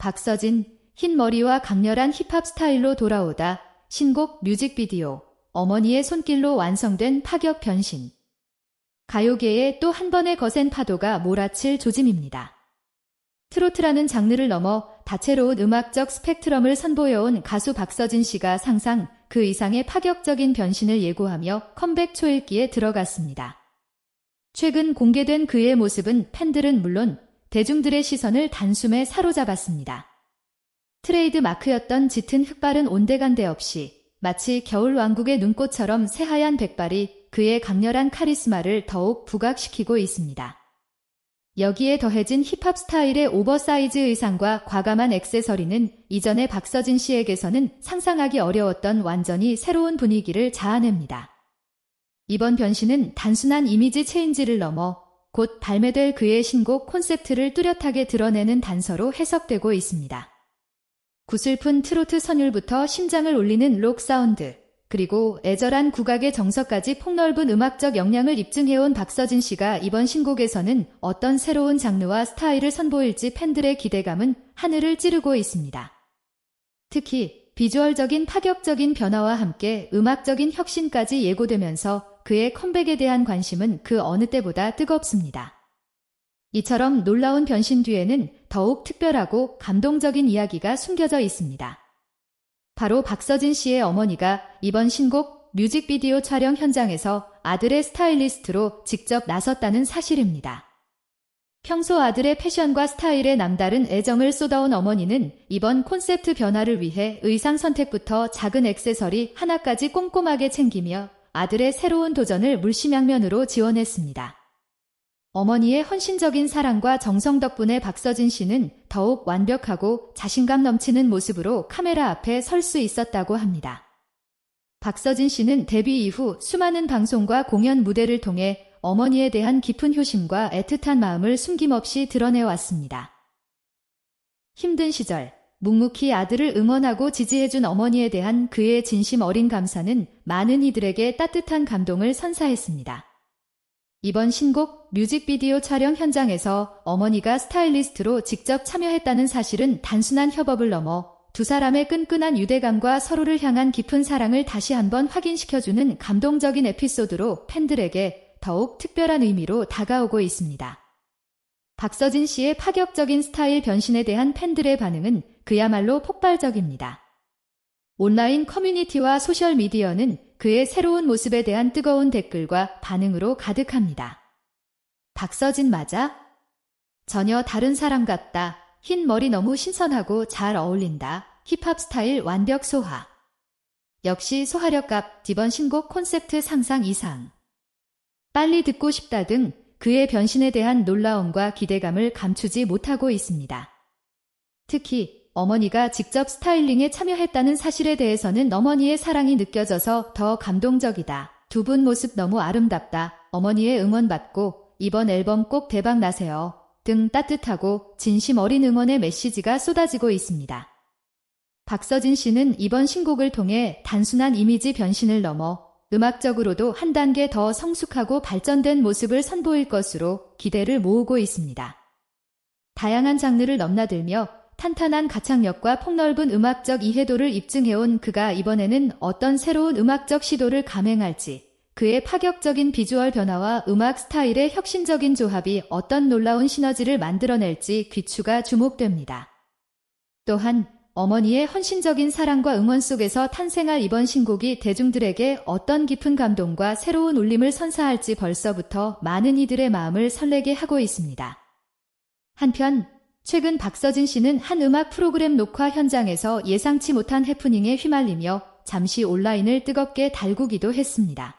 박서진, 흰 머리와 강렬한 힙합 스타일로 돌아오다 신곡 뮤직비디오 어머니의 손길로 완성된 파격 변신. 가요계에 또 한 번의 거센 파도가 몰아칠 조짐입니다. 트로트라는 장르를 넘어 다채로운 음악적 스펙트럼을 선보여온 가수 박서진 씨가 상상 그 이상의 파격적인 변신을 예고하며 컴백 초읽기에 들어갔습니다. 최근 공개된 그의 모습은 팬들은 물론 대중들의 시선을 단숨에 사로잡았습니다. 트레이드 마크였던 짙은 흑발은 온데간데 없이 마치 겨울 왕국의 눈꽃처럼 새하얀 백발이 그의 강렬한 카리스마를 더욱 부각시키고 있습니다. 여기에 더해진 힙합 스타일의 오버사이즈 의상과 과감한 액세서리는 이전의 박서진 씨에게서는 상상하기 어려웠던 완전히 새로운 분위기를 자아냅니다. 이번 변신은 단순한 이미지 체인지를 넘어 곧 발매될 그의 신곡 콘셉트를 뚜렷하게 드러내는 단서로 해석되고 있습니다. 구슬픈 트로트 선율부터 심장을 울리는 록 사운드, 그리고 애절한 국악의 정서까지 폭넓은 음악적 역량을 입증해온 박서진 씨가 이번 신곡에서는 어떤 새로운 장르와 스타일을 선보일지 팬들의 기대감은 하늘을 찌르고 있습니다. 특히 비주얼적인 파격적인 변화와 함께 음악적인 혁신까지 예고되면서 그의 컴백에 대한 관심은 그 어느 때보다 뜨겁습니다. 이처럼 놀라운 변신 뒤에는 더욱 특별하고 감동적인 이야기가 숨겨져 있습니다. 바로 박서진 씨의 어머니가 이번 신곡 뮤직비디오 촬영 현장에서 아들의 스타일리스트로 직접 나섰다는 사실입니다. 평소 아들의 패션과 스타일에 남다른 애정을 쏟아온 어머니는 이번 콘셉트 변화를 위해 의상 선택부터 작은 액세서리 하나까지 꼼꼼하게 챙기며 아들의 새로운 도전을 물심양면으로 지원했습니다. 어머니의 헌신적인 사랑과 정성 덕분에 박서진 씨는 더욱 완벽하고 자신감 넘치는 모습으로 카메라 앞에 설 수 있었다고 합니다. 박서진 씨는 데뷔 이후 수많은 방송과 공연 무대를 통해 어머니에 대한 깊은 효심과 애틋한 마음을 숨김없이 드러내왔습니다. 힘든 시절, 묵묵히 아들을 응원하고 지지해준 어머니에 대한 그의 진심 어린 감사는 많은 이들에게 따뜻한 감동을 선사했습니다. 이번 신곡 뮤직비디오 촬영 현장에서 어머니가 스타일리스트로 직접 참여했다는 사실은 단순한 협업을 넘어 두 사람의 끈끈한 유대감과 서로를 향한 깊은 사랑을 다시 한번 확인시켜주는 감동적인 에피소드로 팬들에게 더욱 특별한 의미로 다가오고 있습니다. 박서진 씨의 파격적인 스타일 변신에 대한 팬들의 반응은 그야말로 폭발적입니다. 온라인 커뮤니티와 소셜미디어는 그의 새로운 모습에 대한 뜨거운 댓글과 반응으로 가득합니다. 박서진 맞아? 전혀 다른 사람 같다. 흰 머리 너무 신선하고 잘 어울린다. 힙합 스타일 완벽 소화. 역시 소화력값 이번 신곡 콘셉트 상상 이상. 빨리 듣고 싶다 등 그의 변신에 대한 놀라움과 기대감을 감추지 못하고 있습니다. 특히 어머니가 직접 스타일링에 참여했다는 사실에 대해서는 어머니의 사랑이 느껴져서 더 감동적이다. 두 분 모습 너무 아름답다. 어머니의 응원받고 이번 앨범 꼭 대박 나세요. 등 따뜻하고 진심 어린 응원의 메시지가 쏟아지고 있습니다. 박서진 씨는 이번 신곡을 통해 단순한 이미지 변신을 넘어 음악적으로도 한 단계 더 성숙하고 발전된 모습을 선보일 것으로 기대를 모으고 있습니다. 다양한 장르를 넘나들며 탄탄한 가창력과 폭넓은 음악적 이해도를 입증해온 그가 이번에는 어떤 새로운 음악적 시도를 감행할지 그의 파격적인 비주얼 변화와 음악 스타일의 혁신적인 조합이 어떤 놀라운 시너지를 만들어낼지 귀추가 주목됩니다. 또한 어머니의 헌신적인 사랑과 응원 속에서 탄생할 이번 신곡이 대중들에게 어떤 깊은 감동과 새로운 울림을 선사할지 벌써부터 많은 이들의 마음을 설레게 하고 있습니다. 한편 최근 박서진 씨는 한 음악 프로그램 녹화 현장에서 예상치 못한 해프닝에 휘말리며 잠시 온라인을 뜨겁게 달구기도 했습니다.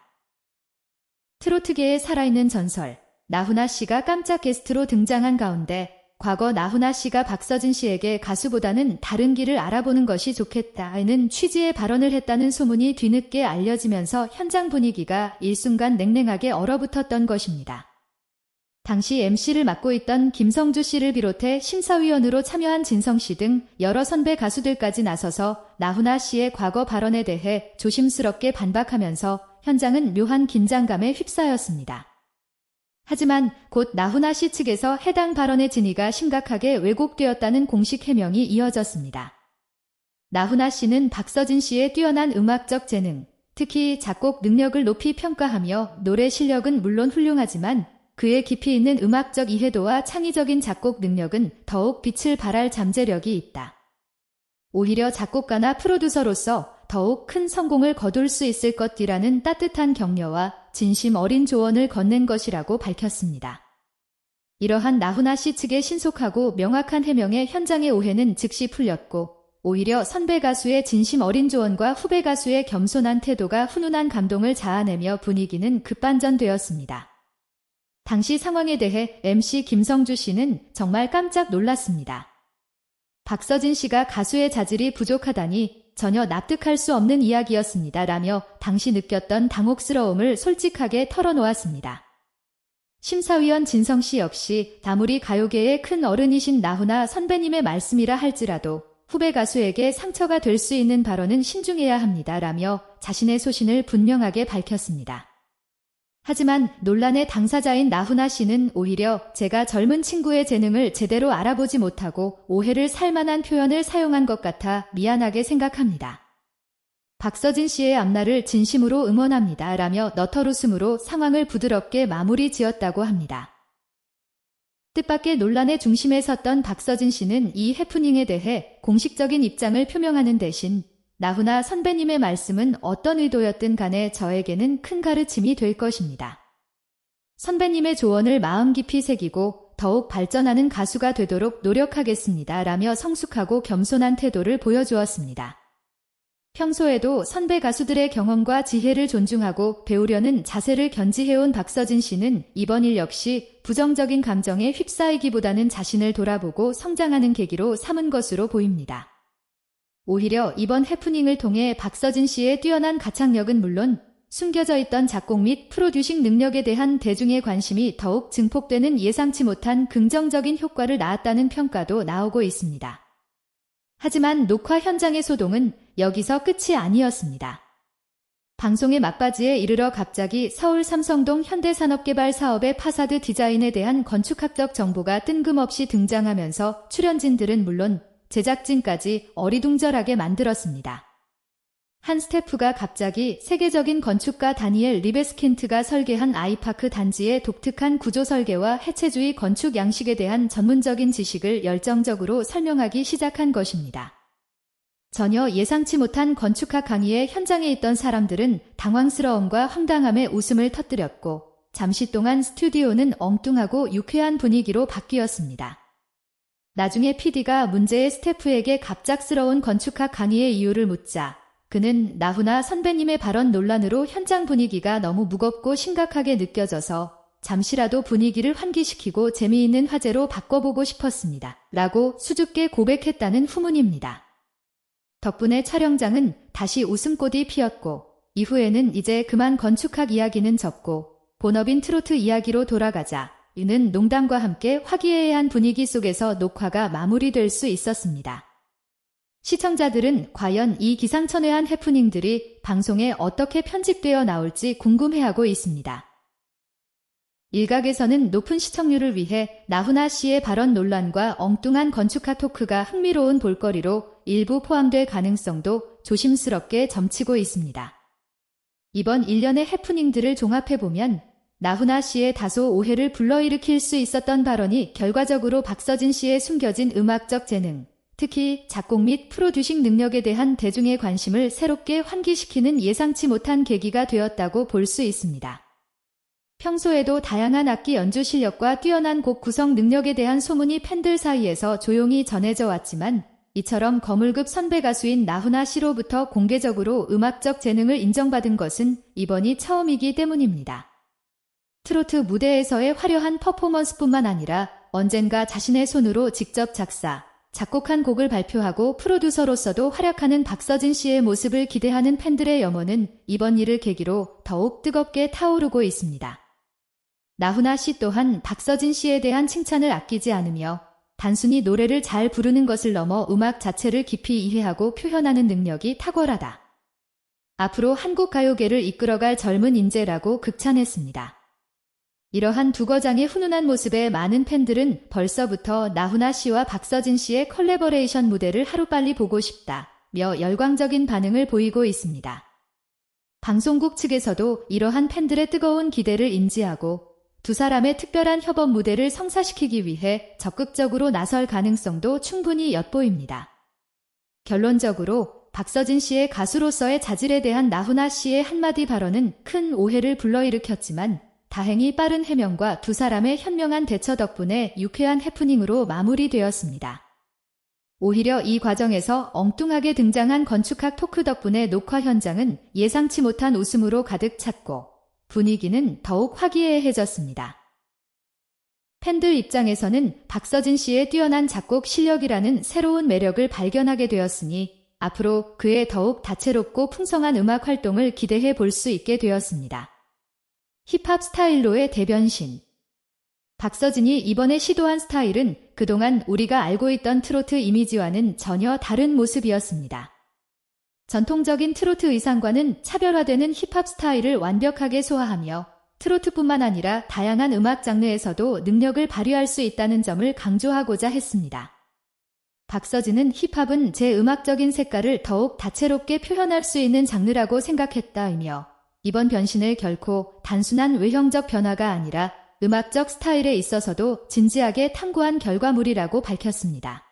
트로트계의 살아있는 전설, 나훈아 씨가 깜짝 게스트로 등장한 가운데 과거 나훈아 씨가 박서진 씨에게 가수보다는 다른 길을 알아보는 것이 좋겠다는 취지의 발언을 했다는 소문이 뒤늦게 알려지면서 현장 분위기가 일순간 냉랭하게 얼어붙었던 것입니다. 당시 MC를 맡고 있던 김성주 씨를 비롯해 심사위원으로 참여한 진성 씨 등 여러 선배 가수들까지 나서서 나훈아 씨의 과거 발언에 대해 조심스럽게 반박하면서 현장은 묘한 긴장감에 휩싸였습니다. 하지만 곧 나훈아 씨 측에서 해당 발언의 진위가 심각하게 왜곡되었다는 공식 해명이 이어졌습니다. 나훈아 씨는 박서진 씨의 뛰어난 음악적 재능, 특히 작곡 능력을 높이 평가하며 노래 실력은 물론 훌륭하지만 그의 깊이 있는 음악적 이해도와 창의적인 작곡 능력은 더욱 빛을 발할 잠재력이 있다. 오히려 작곡가나 프로듀서로서 더욱 큰 성공을 거둘 수 있을 것이라는 따뜻한 격려와 진심 어린 조언을 건넨 것이라고 밝혔습니다. 이러한 나훈아 씨 측의 신속하고 명확한 해명에 현장의 오해는 즉시 풀렸고 오히려 선배 가수의 진심 어린 조언과 후배 가수의 겸손한 태도가 훈훈한 감동을 자아내며 분위기는 급반전되었습니다. 당시 상황에 대해 MC 김성주 씨는 정말 깜짝 놀랐습니다. 박서진 씨가 가수의 자질이 부족하다니 전혀 납득할 수 없는 이야기였습니다. 라며 당시 느꼈던 당혹스러움을 솔직하게 털어놓았습니다. 심사위원 진성 씨 역시 다무리 가요계의 큰 어른이신 나훈아 선배님의 말씀이라 할지라도 후배 가수에게 상처가 될 수 있는 발언은 신중해야 합니다. 라며 자신의 소신을 분명하게 밝혔습니다. 하지만 논란의 당사자인 나훈아 씨는 오히려 제가 젊은 친구의 재능을 제대로 알아보지 못하고 오해를 살 만한 표현을 사용한 것 같아 미안하게 생각합니다. 박서진 씨의 앞날을 진심으로 응원합니다. 라며 너털웃음으로 상황을 부드럽게 마무리 지었다고 합니다. 뜻밖의 논란의 중심에 섰던 박서진 씨는 이 해프닝에 대해 공식적인 입장을 표명하는 대신 나훈아 선배님의 말씀은 어떤 의도였든 간에 저에게는 큰 가르침이 될 것입니다. 선배님의 조언을 마음 깊이 새기고 더욱 발전하는 가수가 되도록 노력하겠습니다. 라며 성숙하고 겸손한 태도를 보여주었습니다. 평소에도 선배 가수들의 경험과 지혜를 존중하고 배우려는 자세를 견지해온 박서진 씨는 이번 일 역시 부정적인 감정에 휩싸이기보다는 자신을 돌아보고 성장하는 계기로 삼은 것으로 보입니다. 오히려 이번 해프닝을 통해 박서진 씨의 뛰어난 가창력은 물론 숨겨져 있던 작곡 및 프로듀싱 능력에 대한 대중의 관심이 더욱 증폭되는 예상치 못한 긍정적인 효과를 낳았다는 평가도 나오고 있습니다. 하지만 녹화 현장의 소동은 여기서 끝이 아니었습니다. 방송의 막바지에 이르러 갑자기 서울 삼성동 현대산업개발 사업의 파사드 디자인에 대한 건축학적 정보가 뜬금없이 등장하면서 출연진들은 물론 제작진까지 어리둥절하게 만들었습니다. 한 스태프가 갑자기 세계적인 건축가 다니엘 리베스킨트가 설계한 아이파크 단지의 독특한 구조 설계와 해체주의 건축 양식에 대한 전문적인 지식을 열정적으로 설명하기 시작한 것입니다. 전혀 예상치 못한 건축학 강의에 현장에 있던 사람들은 당황스러움과 황당함에 웃음을 터뜨렸고 잠시 동안 스튜디오는 엉뚱하고 유쾌한 분위기로 바뀌었습니다. 나중에 PD가 문제의 스태프에게 갑작스러운 건축학 강의의 이유를 묻자 그는 나훈아 선배님의 발언 논란으로 현장 분위기가 너무 무겁고 심각하게 느껴져서 잠시라도 분위기를 환기시키고 재미있는 화제로 바꿔보고 싶었습니다. 라고 수줍게 고백했다는 후문입니다. 덕분에 촬영장은 다시 웃음꽃이 피었고 이후에는 이제 그만 건축학 이야기는 접고 본업인 트로트 이야기로 돌아가자 이는 농담과 함께 화기애애한 분위기 속에서 녹화가 마무리될 수 있었습니다. 시청자들은 과연 이 기상천외한 해프닝들이 방송에 어떻게 편집되어 나올지 궁금해하고 있습니다. 일각에서는 높은 시청률을 위해 나훈아 씨의 발언 논란과 엉뚱한 건축학 토크가 흥미로운 볼거리로 일부 포함될 가능성도 조심스럽게 점치고 있습니다. 이번 일련의 해프닝들을 종합해보면 나훈아 씨의 다소 오해를 불러일으킬 수 있었던 발언이 결과적으로 박서진 씨의 숨겨진 음악적 재능, 특히 작곡 및 프로듀싱 능력에 대한 대중의 관심을 새롭게 환기시키는 예상치 못한 계기가 되었다고 볼 수 있습니다. 평소에도 다양한 악기 연주 실력과 뛰어난 곡 구성 능력에 대한 소문이 팬들 사이에서 조용히 전해져 왔지만 이처럼 거물급 선배 가수인 나훈아 씨로부터 공개적으로 음악적 재능을 인정받은 것은 이번이 처음이기 때문입니다. 트로트 무대에서의 화려한 퍼포먼스뿐만 아니라 언젠가 자신의 손으로 직접 작사, 작곡한 곡을 발표하고 프로듀서로서도 활약하는 박서진 씨의 모습을 기대하는 팬들의 염원은 이번 일을 계기로 더욱 뜨겁게 타오르고 있습니다. 나훈아 씨 또한 박서진 씨에 대한 칭찬을 아끼지 않으며 단순히 노래를 잘 부르는 것을 넘어 음악 자체를 깊이 이해하고 표현하는 능력이 탁월하다. 앞으로 한국 가요계를 이끌어갈 젊은 인재라고 극찬했습니다. 이러한 두 거장의 훈훈한 모습에 많은 팬들은 벌써부터 나훈아 씨와 박서진 씨의 컬래버레이션 무대를 하루빨리 보고 싶다. 며 열광적인 반응을 보이고 있습니다. 방송국 측에서도 이러한 팬들의 뜨거운 기대를 인지하고 두 사람의 특별한 협업 무대를 성사시키기 위해 적극적으로 나설 가능성도 충분히 엿보입니다. 결론적으로 박서진 씨의 가수로서의 자질에 대한 나훈아 씨의 한마디 발언은 큰 오해를 불러일으켰지만 다행히 빠른 해명과 두 사람의 현명한 대처 덕분에 유쾌한 해프닝으로 마무리되었습니다. 오히려 이 과정에서 엉뚱하게 등장한 건축학 토크 덕분에 녹화 현장은 예상치 못한 웃음으로 가득 찼고 분위기는 더욱 화기애애해졌습니다. 팬들 입장에서는 박서진 씨의 뛰어난 작곡 실력이라는 새로운 매력을 발견하게 되었으니 앞으로 그의 더욱 다채롭고 풍성한 음악 활동을 기대해 볼 수 있게 되었습니다. 힙합 스타일로의 대변신 박서진이 이번에 시도한 스타일은 그동안 우리가 알고 있던 트로트 이미지와는 전혀 다른 모습이었습니다. 전통적인 트로트 의상과는 차별화되는 힙합 스타일을 완벽하게 소화하며 트로트뿐만 아니라 다양한 음악 장르에서도 능력을 발휘할 수 있다는 점을 강조하고자 했습니다. 박서진은 힙합은 제 음악적인 색깔을 더욱 다채롭게 표현할 수 있는 장르라고 생각했다이며 이번 변신을 결코 단순한 외형적 변화가 아니라 음악적 스타일에 있어서도 진지하게 탐구한 결과물이라고 밝혔습니다.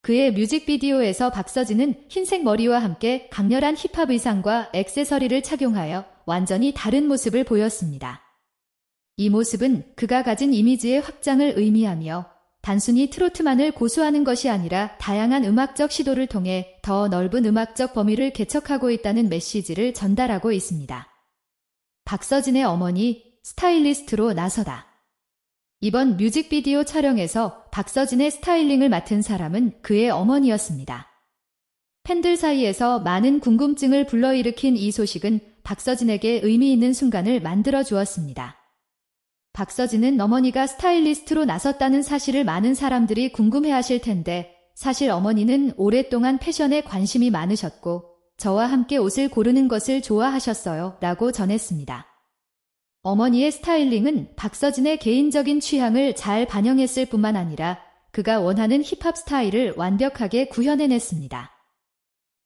그의 뮤직비디오에서 박서진은 흰색 머리와 함께 강렬한 힙합 의상과 액세서리를 착용하여 완전히 다른 모습을 보였습니다. 이 모습은 그가 가진 이미지의 확장을 의미하며 단순히 트로트만을 고수하는 것이 아니라 다양한 음악적 시도를 통해 더 넓은 음악적 범위를 개척하고 있다는 메시지를 전달하고 있습니다. 박서진의 어머니 스타일리스트로 나서다. 이번 뮤직비디오 촬영에서 박서진의 스타일링을 맡은 사람은 그의 어머니였습니다. 팬들 사이에서 많은 궁금증을 불러일으킨 이 소식은 박서진에게 의미 있는 순간을 만들어 주었습니다. 박서진은 어머니가 스타일리스트로 나섰다는 사실을 많은 사람들이 궁금해 하실 텐데 사실 어머니는 오랫동안 패션에 관심이 많으셨고 저와 함께 옷을 고르는 것을 좋아하셨어요 라고 전했습니다. 어머니의 스타일링은 박서진의 개인적인 취향을 잘 반영했을 뿐만 아니라 그가 원하는 힙합 스타일을 완벽하게 구현해냈습니다.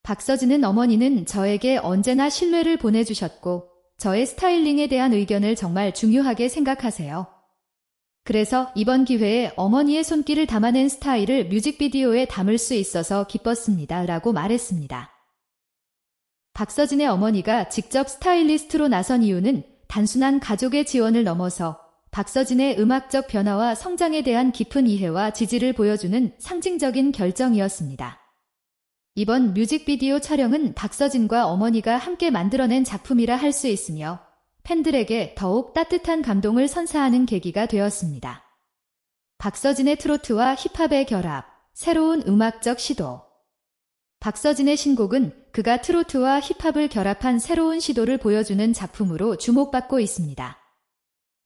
박서진은 어머니는 저에게 언제나 신뢰를 보내주셨고 저의 스타일링에 대한 의견을 정말 중요하게 생각하세요. 그래서 이번 기회에 어머니의 손길을 담아낸 스타일을 뮤직비디오에 담을 수 있어서 기뻤습니다. 라고 말했습니다. 박서진의 어머니가 직접 스타일리스트로 나선 이유는 단순한 가족의 지원을 넘어서 박서진의 음악적 변화와 성장에 대한 깊은 이해와 지지를 보여주는 상징적인 결정이었습니다. 이번 뮤직비디오 촬영은 박서진과 어머니가 함께 만들어낸 작품이라 할 수 있으며 팬들에게 더욱 따뜻한 감동을 선사하는 계기가 되었습니다. 박서진의 트로트와 힙합의 결합, 새로운 음악적 시도. 박서진의 신곡은 그가 트로트와 힙합을 결합한 새로운 시도를 보여주는 작품으로 주목받고 있습니다.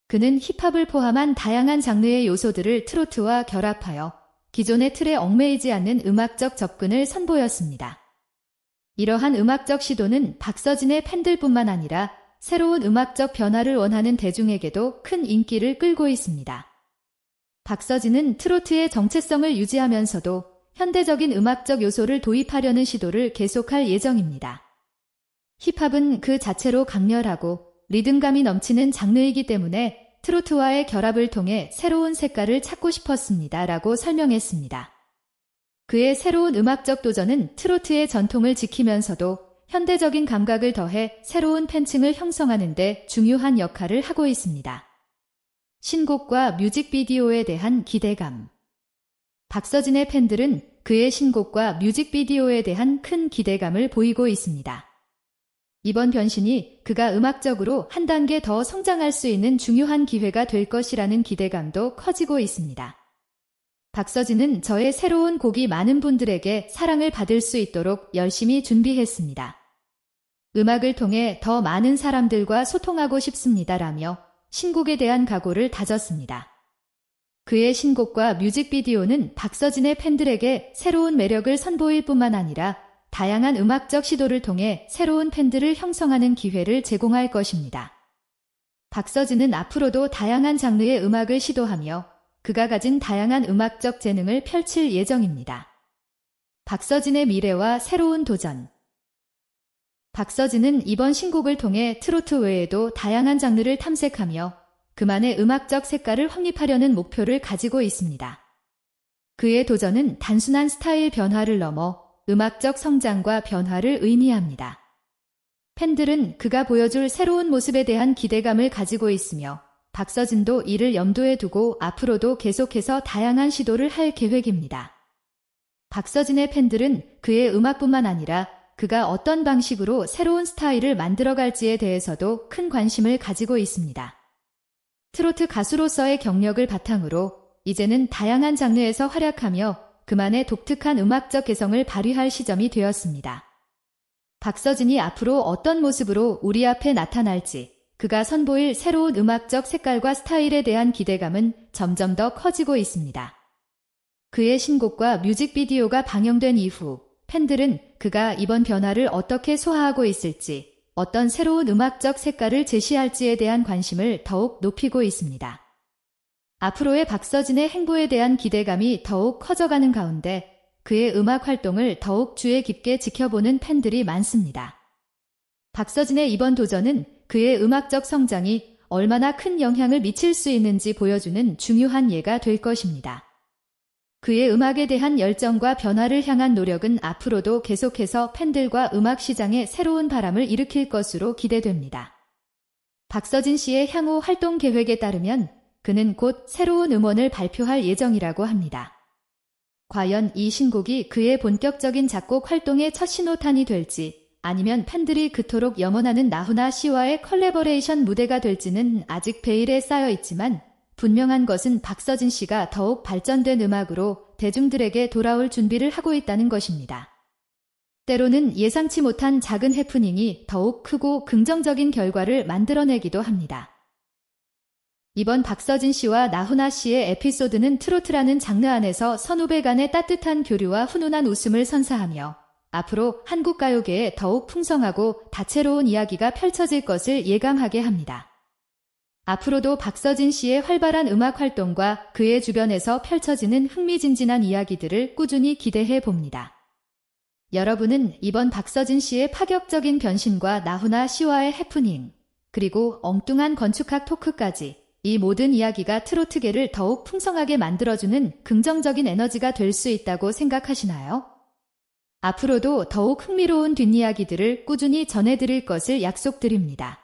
그는 힙합을 포함한 다양한 장르의 요소들을 트로트와 결합하여 기존의 틀에 얽매이지 않는 음악적 접근을 선보였습니다. 이러한 음악적 시도는 박서진의 팬들뿐만 아니라 새로운 음악적 변화를 원하는 대중에게도 큰 인기를 끌고 있습니다. 박서진은 트로트의 정체성을 유지하면서도 현대적인 음악적 요소를 도입하려는 시도를 계속할 예정입니다. 힙합은 그 자체로 강렬하고 리듬감이 넘치는 장르이기 때문에 트로트와의 결합을 통해 새로운 색깔을 찾고 싶었습니다. 라고 설명했습니다. 그의 새로운 음악적 도전은 트로트의 전통을 지키면서도 현대적인 감각을 더해 새로운 팬층을 형성하는 데 중요한 역할을 하고 있습니다. 신곡과 뮤직비디오에 대한 기대감. 박서진의 팬들은 그의 신곡과 뮤직비디오에 대한 큰 기대감을 보이고 있습니다. 이번 변신이 그가 음악적으로 한 단계 더 성장할 수 있는 중요한 기회가 될 것이라는 기대감도 커지고 있습니다. 박서진은 저의 새로운 곡이 많은 분들에게 사랑을 받을 수 있도록 열심히 준비했습니다. 음악을 통해 더 많은 사람들과 소통하고 싶습니다라며 신곡에 대한 각오를 다졌습니다. 그의 신곡과 뮤직비디오는 박서진의 팬들에게 새로운 매력을 선보일 뿐만 아니라 다양한 음악적 시도를 통해 새로운 팬들을 형성하는 기회를 제공할 것입니다. 박서진은 앞으로도 다양한 장르의 음악을 시도하며 그가 가진 다양한 음악적 재능을 펼칠 예정입니다. 박서진의 미래와 새로운 도전. 박서진은 이번 신곡을 통해 트로트 외에도 다양한 장르를 탐색하며 그만의 음악적 색깔을 확립하려는 목표를 가지고 있습니다. 그의 도전은 단순한 스타일 변화를 넘어 음악적 성장과 변화를 의미합니다. 팬들은 그가 보여줄 새로운 모습에 대한 기대감을 가지고 있으며 박서진도 이를 염두에 두고 앞으로도 계속해서 다양한 시도를 할 계획입니다. 박서진의 팬들은 그의 음악뿐만 아니라 그가 어떤 방식으로 새로운 스타일을 만들어갈지에 대해서도 큰 관심을 가지고 있습니다. 트로트 가수로서의 경력을 바탕으로 이제는 다양한 장르에서 활약하며 그만의 독특한 음악적 개성을 발휘할 시점이 되었습니다. 박서진이 앞으로 어떤 모습으로 우리 앞에 나타날지 그가 선보일 새로운 음악적 색깔과 스타일에 대한 기대감은 점점 더 커지고 있습니다. 그의 신곡과 뮤직비디오가 방영된 이후 팬들은 그가 이번 변화를 어떻게 소화하고 있을지 어떤 새로운 음악적 색깔을 제시할지에 대한 관심을 더욱 높이고 있습니다. 앞으로의 박서진의 행보에 대한 기대감이 더욱 커져가는 가운데 그의 음악 활동을 더욱 주의 깊게 지켜보는 팬들이 많습니다. 박서진의 이번 도전은 그의 음악적 성장이 얼마나 큰 영향을 미칠 수 있는지 보여주는 중요한 예가 될 것입니다. 그의 음악에 대한 열정과 변화를 향한 노력은 앞으로도 계속해서 팬들과 음악 시장에 새로운 바람을 일으킬 것으로 기대됩니다. 박서진 씨의 향후 활동 계획에 따르면 그는 곧 새로운 음원을 발표할 예정이라고 합니다. 과연 이 신곡이 그의 본격적인 작곡 활동의 첫 신호탄이 될지 아니면 팬들이 그토록 염원하는 나훈아 씨와의 컬래버레이션 무대가 될지는 아직 베일에 쌓여 있지만 분명한 것은 박서진 씨가 더욱 발전된 음악으로 대중들에게 돌아올 준비를 하고 있다는 것입니다. 때로는 예상치 못한 작은 해프닝이 더욱 크고 긍정적인 결과를 만들어내기도 합니다. 이번 박서진 씨와 나훈아 씨의 에피소드는 트로트라는 장르 안에서 선후배 간의 따뜻한 교류와 훈훈한 웃음을 선사하며 앞으로 한국 가요계에 더욱 풍성하고 다채로운 이야기가 펼쳐질 것을 예감하게 합니다. 앞으로도 박서진 씨의 활발한 음악 활동과 그의 주변에서 펼쳐지는 흥미진진한 이야기들을 꾸준히 기대해 봅니다. 여러분은 이번 박서진 씨의 파격적인 변신과 나훈아 씨와의 해프닝, 그리고 엉뚱한 건축학 토크까지 이 모든 이야기가 트로트계를 더욱 풍성하게 만들어주는 긍정적인 에너지가 될 수 있다고 생각하시나요? 앞으로도 더욱 흥미로운 뒷이야기들을 꾸준히 전해드릴 것을 약속드립니다.